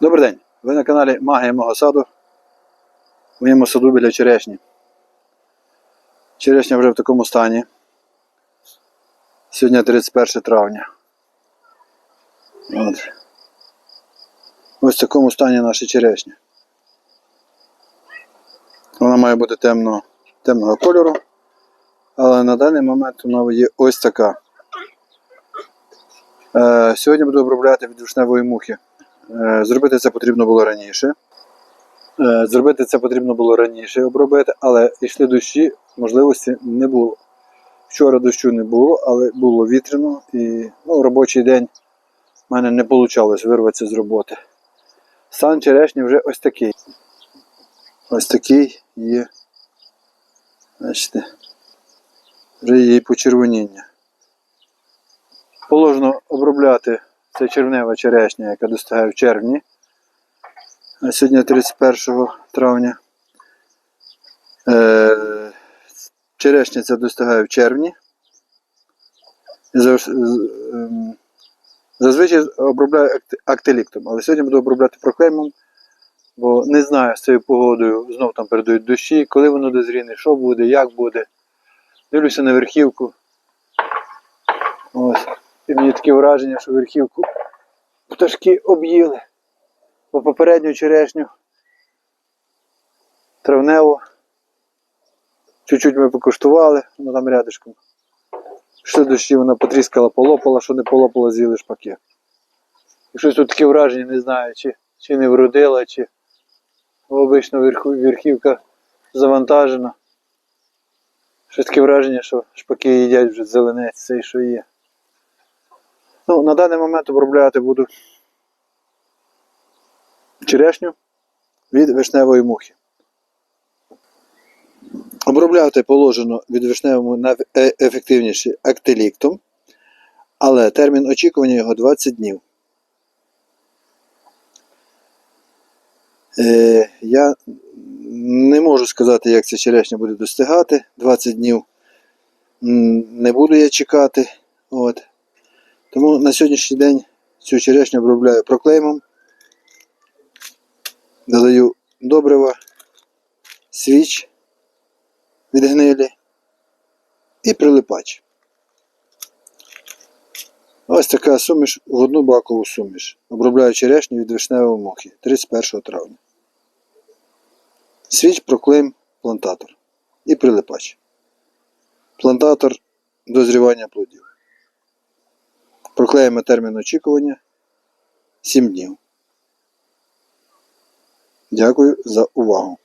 Добрий день! Ви на каналі Магія мого саду. В моєму саду біля черешні. Черешня вже в такому стані. Сьогодні 31 травня. От. Ось в такому стані наша черешня. Вона має бути темно, темного кольору. Але на даний момент вона є ось така. Е, сьогодні буду обробляти від вишневої мухи. Е, Зробити це потрібно було раніше. Е, Зробити це потрібно було раніше обробити, але йшли дощі, можливості не було. Вчора дощу не було, але було вітряно і ну, робочий день в мене не вийшло вирватися з роботи. Стан черешні вже ось такий. Ось такий є. Бачите, вже є почервоніння. Положено обробляти це червнева черешня, яка достигає в червні. А сьогодні 31 травня. Е, черешня ця достигає в червні. Ем, Зазвичай обробляю актиліктом, але сьогодні буду обробляти проклеймом, бо не знаю з цією погодою, знов там передають дощі, коли воно дозріне, що буде, як буде. Дивлюся на верхівку. Ось. І мені таке враження, що верхівку пташки об'їли. Бо попередню черешню травневу. Чуть-чуть ми покуштували, ну там рядышком. Йшли дощі, вона потріскала, полопала, що не полопала, з'їли шпаки. І щось тут таке враження, не знаю, чи, чи не вродила, чи обично верхівка завантажена. Щось таке враження, що шпаки їдять вже зеленець, цей, що є. Ну, на даний момент обробляти буду черешню від вишневої мухи. Обробляти положено від вишневого найефективніше актиліктом, але термін очікування його 20 днів. Е, я не можу сказати, як ця черешня буде достигати. 20 днів не буду я чекати. От. Тому на сьогоднішній день цю черешню обробляю проклеймом. Додаю добрива, свіч від гнилі і прилипач. Ось така суміш в одну бакову суміш. Обробляю черешню від вишневої мухи 31 травня. Свіч проклейм плантатор і прилипач. Плантатор дозрівання плодів. Проклеїмо термін очікування 7 днів. Дякую за увагу.